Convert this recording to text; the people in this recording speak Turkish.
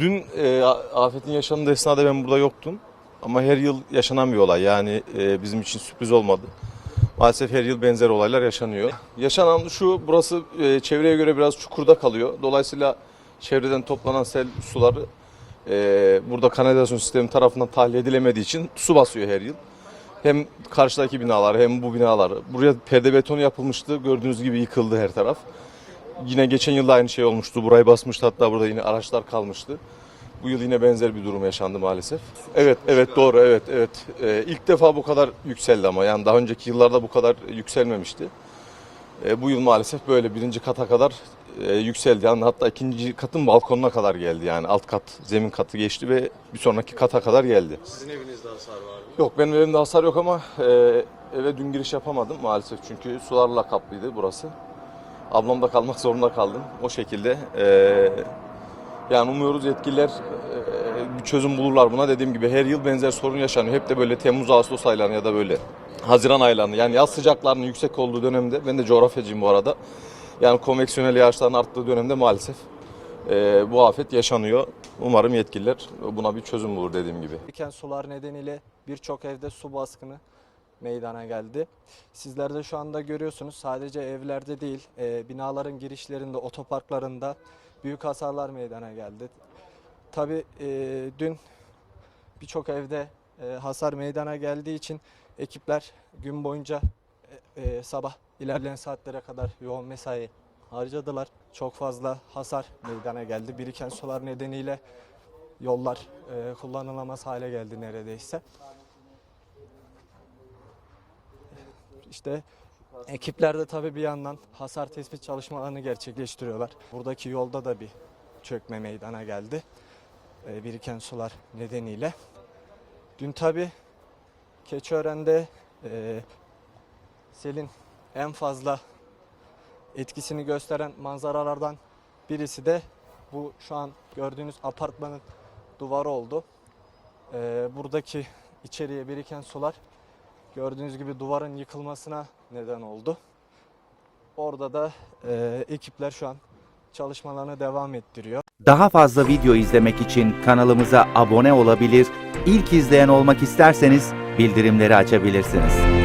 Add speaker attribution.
Speaker 1: Dün e, afetin yaşandığı esnada ben burada yoktum. Ama her yıl yaşanan bir olay. Yani e, bizim için sürpriz olmadı. Maalesef her yıl benzer olaylar yaşanıyor. Yaşanan şu, burası e, çevreye göre biraz çukurda kalıyor. Dolayısıyla çevreden toplanan sel suları e, burada kanalizasyon sistemi tarafından tahliye edilemediği için su basıyor her yıl. Hem karşıdaki binalar hem bu binalar. Buraya perde betonu yapılmıştı. Gördüğünüz gibi yıkıldı her taraf. Yine geçen yılda aynı şey olmuştu. Burayı basmıştı hatta burada yine araçlar kalmıştı. Bu yıl yine benzer bir durum yaşandı maalesef. Evet, evet doğru, evet, evet. Ee, ilk defa bu kadar yükseldi ama yani daha önceki yıllarda bu kadar yükselmemişti. Ee, bu yıl maalesef böyle birinci kata kadar e, yükseldi. Yani hatta ikinci katın balkonuna kadar geldi yani alt kat, zemin katı geçti ve bir sonraki kata kadar geldi.
Speaker 2: Sizin evinizde hasar var mı?
Speaker 1: Yok benim evimde hasar yok ama e, eve dün giriş yapamadım maalesef çünkü sularla kaplıydı burası. Ablamda kalmak zorunda kaldım o şekilde. E, yani umuyoruz yetkililer e, bir çözüm bulurlar buna. Dediğim gibi her yıl benzer sorun yaşanıyor. Hep de böyle Temmuz, Ağustos aylarında ya da böyle Haziran aylarında yani yaz sıcaklarının yüksek olduğu dönemde ben de coğrafyacıyım bu arada. Yani konveksiyonel yağışların arttığı dönemde maalesef e, bu afet yaşanıyor. Umarım yetkililer buna bir çözüm bulur dediğim gibi.
Speaker 3: Biriken sular nedeniyle birçok evde su baskını meydana geldi. Sizler de şu anda görüyorsunuz sadece evlerde değil e, binaların girişlerinde, otoparklarında büyük hasarlar meydana geldi. Tabi dün birçok evde e, hasar meydana geldiği için ekipler gün boyunca e, e, sabah ilerleyen saatlere kadar yoğun mesai harcadılar. Çok fazla hasar meydana geldi. Biriken sular nedeniyle yollar e, kullanılamaz hale geldi neredeyse. İşte ekipler de tabii bir yandan hasar tespit çalışmalarını gerçekleştiriyorlar. Buradaki yolda da bir çökme meydana geldi. E, biriken sular nedeniyle. Dün tabii Keçiören'de e, selin en fazla etkisini gösteren manzaralardan birisi de bu şu an gördüğünüz apartmanın duvarı oldu. Ee, buradaki içeriye biriken sular gördüğünüz gibi duvarın yıkılmasına neden oldu. Orada da e, ekipler şu an çalışmalarına devam ettiriyor.
Speaker 4: Daha fazla video izlemek için kanalımıza abone olabilir, ilk izleyen olmak isterseniz bildirimleri açabilirsiniz.